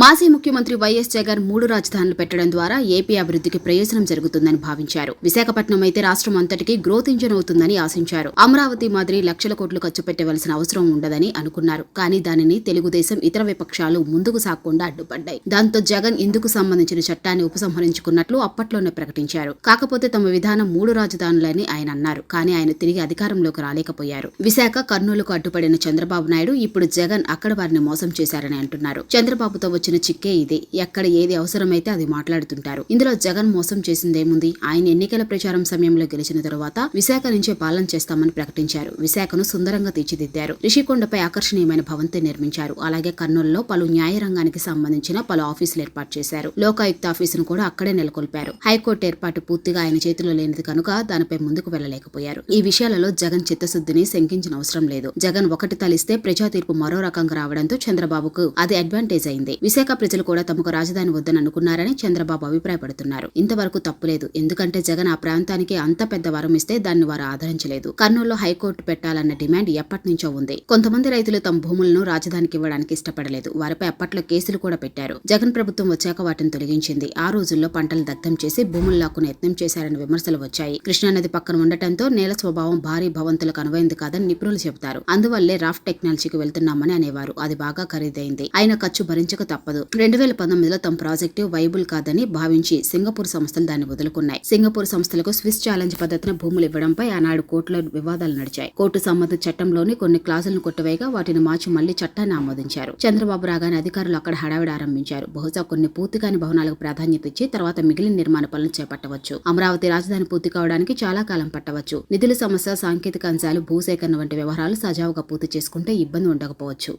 మాజీ ముఖ్యమంత్రి వైఎస్ జగన్ మూడు రాజధానులు పెట్టడం ద్వారా ఏపీ అభివృద్ధికి ప్రయోజనం జరుగుతుందని భావించారు. విశాఖపట్నం అయితే రాష్ట్రం అంతటికి గ్రోత్ ఇంజన్ అవుతుందని ఆశించారు. అమరావతి మాదిరి లక్షల కోట్లు ఖర్చు పెట్టవలసిన అవసరం ఉండదని అనుకున్నారు. కానీ దానిని తెలుగుదేశం ఇతర విపక్షాలు ముందుకు సాగకుండా అడ్డుపడ్డాయి. దాంతో జగన్ ఇందుకు సంబంధించిన చట్టాన్ని ఉపసంహరించుకున్నట్లు అప్పట్లోనే ప్రకటించారు. కాకపోతే తమ విధానం మూడు రాజధానులని ఆయన అన్నారు. కానీ ఆయన తిరిగి అధికారంలోకి రాలేకపోయారు. విశాఖ కర్నూలుకు అడ్డుపడిన చంద్రబాబు నాయుడు ఇప్పుడు జగన్ అక్కడ వారిని మోసం చేశారని అంటున్నారు. చంద్రబాబుతో వచ్చిన చిక్కే ఇదే. ఎక్కడ ఏది అవసరమైతే అది మాట్లాడుతుంటారు. ఇందులో జగన్ మోసం చేసిందేముంది? ఆయన ఎన్నికల ప్రచారం సమయంలో గెలిచిన తరువాత విశాఖ నుంచే పాలన చేస్తామని ప్రకటించారు. విశాఖను సుందరంగా తీర్చిదిద్దారు. రిషికొండపై ఆకర్షణీయమైన భవంతి నిర్మించారు. అలాగే కర్నూలులో పలు న్యాయ రంగానికి సంబంధించిన పలు ఆఫీసులు ఏర్పాటు చేశారు. లోకాయుక్త ఆఫీసును కూడా అక్కడే నెలకొల్పారు. హైకోర్టు ఏర్పాటు పూర్తిగా ఆయన చేతిలో లేనిది కనుక దానిపై ముందుకు వెళ్ళలేకపోయారు ఈ విషయాలలో జగన్ చిత్తశుద్ధిని శంకించిన అవసరం లేదు. జగన్ ఒకటి తలిస్తే ప్రజా తీర్పు మరో రకంగా రావడంతో చంద్రబాబుకు అది అడ్వాంటేజ్ అయింది. విశాఖ ప్రజలు కూడా తమకు రాజధాని వద్దని అనుకున్నారని చంద్రబాబు అభిప్రాయపడుతున్నారు. ఇంతవరకు తప్పులేదు. ఎందుకంటే జగన్ ఆ ప్రాంతానికి అంత పెద్ద వరం ఇస్తే దాన్ని వారు ఆదరించలేదు. కర్నూలులో హైకోర్టు పెట్టాలన్న డిమాండ్ ఎప్పటి నుంచో ఉంది. కొంతమంది రైతులు తమ భూములను రాజధానికి ఇవ్వడానికి ఇష్టపడలేదు. వారిపై అప్పట్లో కేసులు కూడా పెట్టారు. జగన్ ప్రభుత్వం వచ్చాక వాటిని తొలగించింది. ఆ రోజుల్లో పంటలు దగ్ధం చేసి భూములు లాక్కుని యత్నం చేశారని విమర్శలు వచ్చాయి. కృష్ణానది పక్కన ఉండటంతో నేల స్వభావం భారీ భవంతులకు అనువైంది కాదని నిపుణులు చెబుతారు. అందువల్లే రాఫ్ట్ టెక్నాలజీకి వెళ్తున్నామని అనేవారు. అది బాగా ఖరీదైంది. అయిన ఖర్చు భరించక తప్పదు. రెండు వేల పంతొమ్మిదిలో తమ ప్రాజెక్టు వైబుల్ కాదని భావించి సింగపూర్ సంస్థలు దాన్ని వదులుకున్నాయి. సింగపూర్ సంస్థలకు స్విస్ ఛాలెంజ్ పద్ధతిన భూములు ఇవ్వడంపై ఆనాడు కోర్టులో వివాదాలు నడిచాయి. కోర్టు సంబంధిత చట్టంలోని కొన్ని క్లాసులను కొట్టివేయగా వాటిని మార్చి మళ్ళీ చట్టాన్ని ఆమోదించారు. చంద్రబాబు రాగానే అధికారులు అక్కడ హడావిడి ఆరంభించారు. బహుశా కొన్ని పూర్తి కాని భవనాలకు ప్రాధాన్యత ఇచ్చి తర్వాత మిగిలిన నిర్మాణ పనులు చేపట్టవచ్చు. అమరావతి రాజధాని పూర్తి కావడానికి చాలా కాలం పట్టవచ్చు. నిధుల సమస్య సాంకేతిక అంశాలు భూసేకరణ వంటి వ్యవహారాలు సజావుగా పూర్తి చేసుకుంటే ఇబ్బంది ఉండకపోవచ్చు.